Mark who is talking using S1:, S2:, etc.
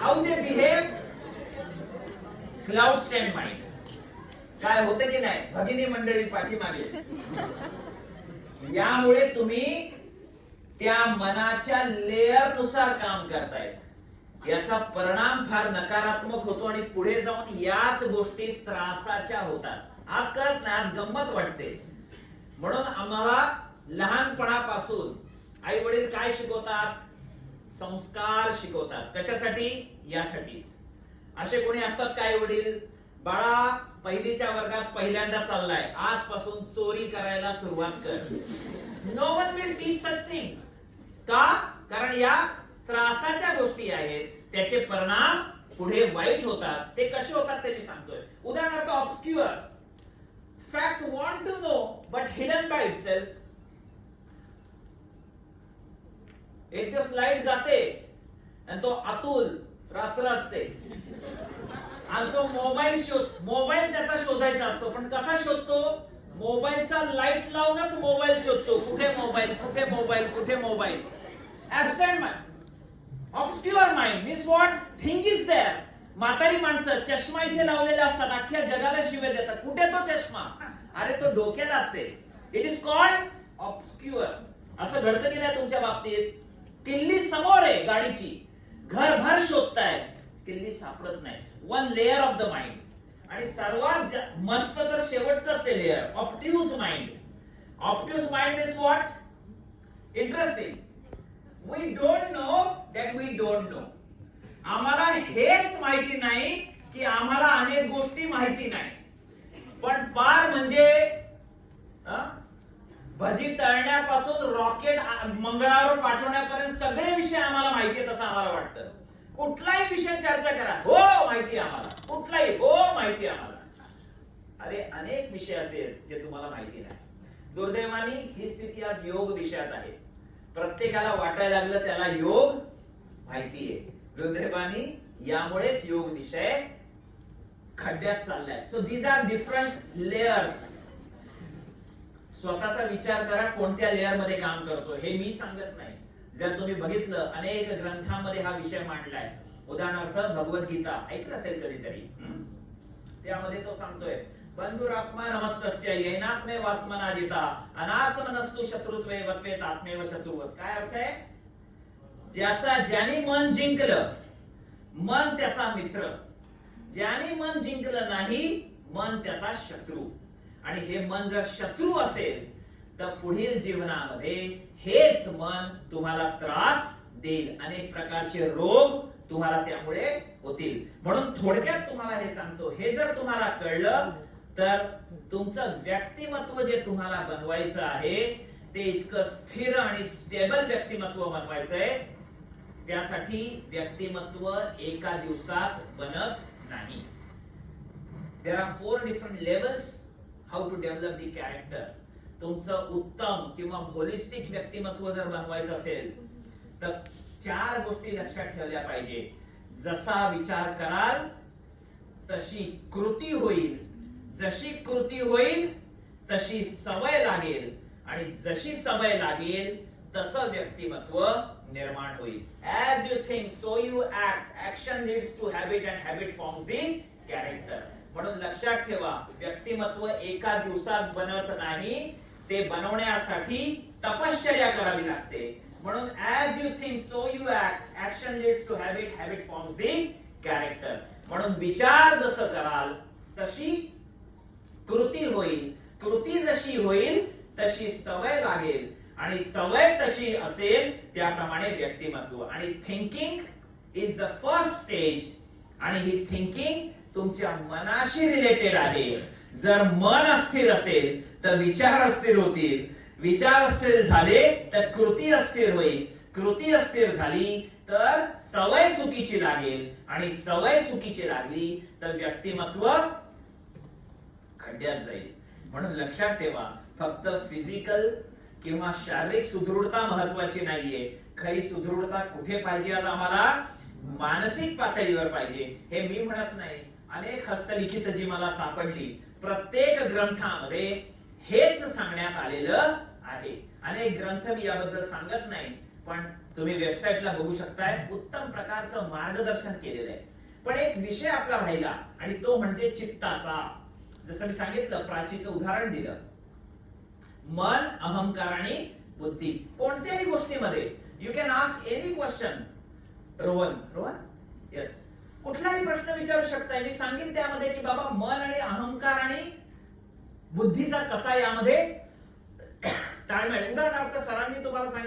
S1: How they behave cloud stand mind काय होतं की नाही? भगिनी मंडळी पाठीमागे. यामुळे तुम्ही त्या मनाच्या लेअरनुसार काम करतायत. याचा परिणाम फार नकारात्मक होतो आणि पुढे जाऊन याच गोष्टी त्रासाच्या होतात. आज कळत नाही आज गंमत वाटते. म्हणून आम्हाला लहानपणापासून आई वडील काय शिकवतात? संस्कार शिकवतात. कशासाठी? यासाठीच असे कोणी असतात काय वडील? बाळा पहिलीच्या वर्गात पहिल्यांदा चाललाय. आजपासून चोरी करायला सुरुवात कर. No one will teach such things का? कारण या त्रासाच्या गोष्टी आहेत. त्याचे परिणाम पुढे वाईट होतात. ते कसे होतात ते मी सांगतोय. उदाहरणार्थ obscure fact want to know but hidden by itself एक दिवस लाइट जाते आणि तो अतुल रात्र असते आणि तो मोबाईल शोध मोबाईल त्याचा शोधायचा असतो. पण कसा शोधतो? मोबाईलचा लाइट लावूनच मोबाईल शोधतो. कुठे मोबाईल कुठे मोबाईल कुठे mobile? Absent mind obscure mind miss what thing is there म्हातारी माणसं चष्मा इथे लावलेला असतात. अख्ख्या जगाला शिवे देतात. कुठे तो चष्मा? अरे तो डोक्यालाच आहे. इट इज कॉल्ड ऑब्स्क्युअर असं घडतं की नाही तुमच्या बाबतीत? किल्ली समोर आहे गाडीची. घरभर शोधताय. किल्ली सापडत नाही. One layer of the mind आणि सर्वात मस्त तर शेवटचाच आहे layer optive mind optive mind is what interesting we don't know that we don't know आम्हाला हेच माहिती नाही की आम्हाला अनेक गोष्टी माहिती नाही. पण पार भजी तळण्यापासून रॉकेट मंगळावर पाठवण्यापर्यंत सगळे विषय आम्हाला माहिती आहेत असं आम्हाला वाटतं. कुठलाही विषय चर्चा करा. हो माहिती आहे आम्हाला. कुठलाही हो माहिती आहे आम्हाला. अरे अनेक विषय असे आहेत जे तुम्हाला माहिती नाही. दुर्दैवानी ही स्थिती आज योग विषयात आहे. प्रत्येकाला वाटायला लागलं त्याला योग माहिती आहे. दुर्दैवानी यामुळेच योग विषय खड्ड्यात चाललाय. So these are different layers स्वतःचा विचार करा कोणत्या लेअरमध्ये काम करतो हे मी सांगत नाही. जर तुम्ही बघितलं अनेक ग्रंथांमध्ये हा विषय मांडलाय. उदाहरणार्थ भगवद्गीता ऐकलं असेल कधीतरी त्यामध्ये तो सांगतोय बंधुरात्मा नमस्तस्य येनात्मे वात्मना जिता अनात्मनस्तु शत्रुत्वे वत्वेत आत्मेव शत्रुवत. काय अर्थ आहे? ज्याचा ज्याने मन जिंकलं मन त्याचा मित्र. ज्याने मन जिंकलं नाही मन त्याचा शत्रू. आणि हे मन जर शत्रू असेल तर पुढील जीवनामध्ये हेच मन तुम्हाला त्रास देईल. अनेक प्रकारचे रोग तुम्हाला त्यामुळे होतील. म्हणून थोडक्यात तुम्हाला हे सांगतो. हे जर तुम्हाला कळलं तर तुमचं व्यक्तिमत्व जे तुम्हाला बनवायचं आहे ते इतकं स्थिर आणि स्टेबल व्यक्तिमत्व बनवायचं आहे. त्यासाठी व्यक्तिमत्व एका दिवसात बनत नाही. There are four different levels how to develop the character तुमचं उत्तम किंवा होलिस्टिक व्यक्तिमत्व जर बनवायचं असेल तर चार गोष्टी लक्षात ठेवल्या पाहिजे. जसा विचार कराल तशी कृती होईल. जशी कृती होईल तशी सवय लागेल. आणि जशी सवय लागेल तसं व्यक्तिमत्व निर्माण होईल. As you think so you act action leads to habit and habit forms the character म्हणून लक्षात ठेवा व्यक्तिमत्व एका दिवसात बनत नाही ते बनवण्यासाठी तपश्चर्या करावी लागते. म्हणून as you think so you act action leads to habit habit forms the character म्हणून विचार जसं कराल तशी कृती होईल. कृती जशी होईल तशी सवय लागेल. आणि सवय तशी असेल त्याप्रमाणे व्यक्तिमत्व. आणि thinking is the first stage आणि ही थिंकिंग तुमच्या मनाशी रिलेटेड आहे. जर मन अस्थिर असेल तर विचार अस्थिर होतील. विचार अस्थिर झाले तर कृती अस्थिर होईल. कृती अस्थिर झाली तर सवय चुकीची लागेल. आणि सवय चुकीची लागली तर व्यक्तिमत्व खड्ड्यात जाईल. म्हणून लक्षात ठेवा फक्त फिजिकल किंवा शारीरिक सुदृढता महत्वाची नाहीये. खरी सुदृढता कुठे पाहिजे आज आम्हाला? मानसिक पातळीवर पाहिजे. हे मी म्हणत नाही. अनेक हस्तलिखित जी मला सापडली प्रत्येक ग्रंथामध्ये हेच सांगण्यात आलेलं आहे. अनेक ग्रंथ मी याबद्दल सांगत नाही पण तुम्ही वेबसाईटला बघू शकताय उत्तम प्रकारचं मार्गदर्शन केलेलं आहे. पण एक विषय आपला राहिला आणि तो म्हणजे चित्ताचा. जसं मी सांगितलं प्राचीचं उदाहरण दिलं. मन अहंकार आणि बुद्धी. कोणत्याही गोष्टीमध्ये you can ask any question Rohan Rohan? Yes विचारू शकताय. मी सांगेन त्यामध्ये की बाबा मन आणि अहंकार आणि बुद्धीचा कसा यामध्ये ताळमेळ उदाहरणार्थ सरांनी तुम्हाला सांगितलं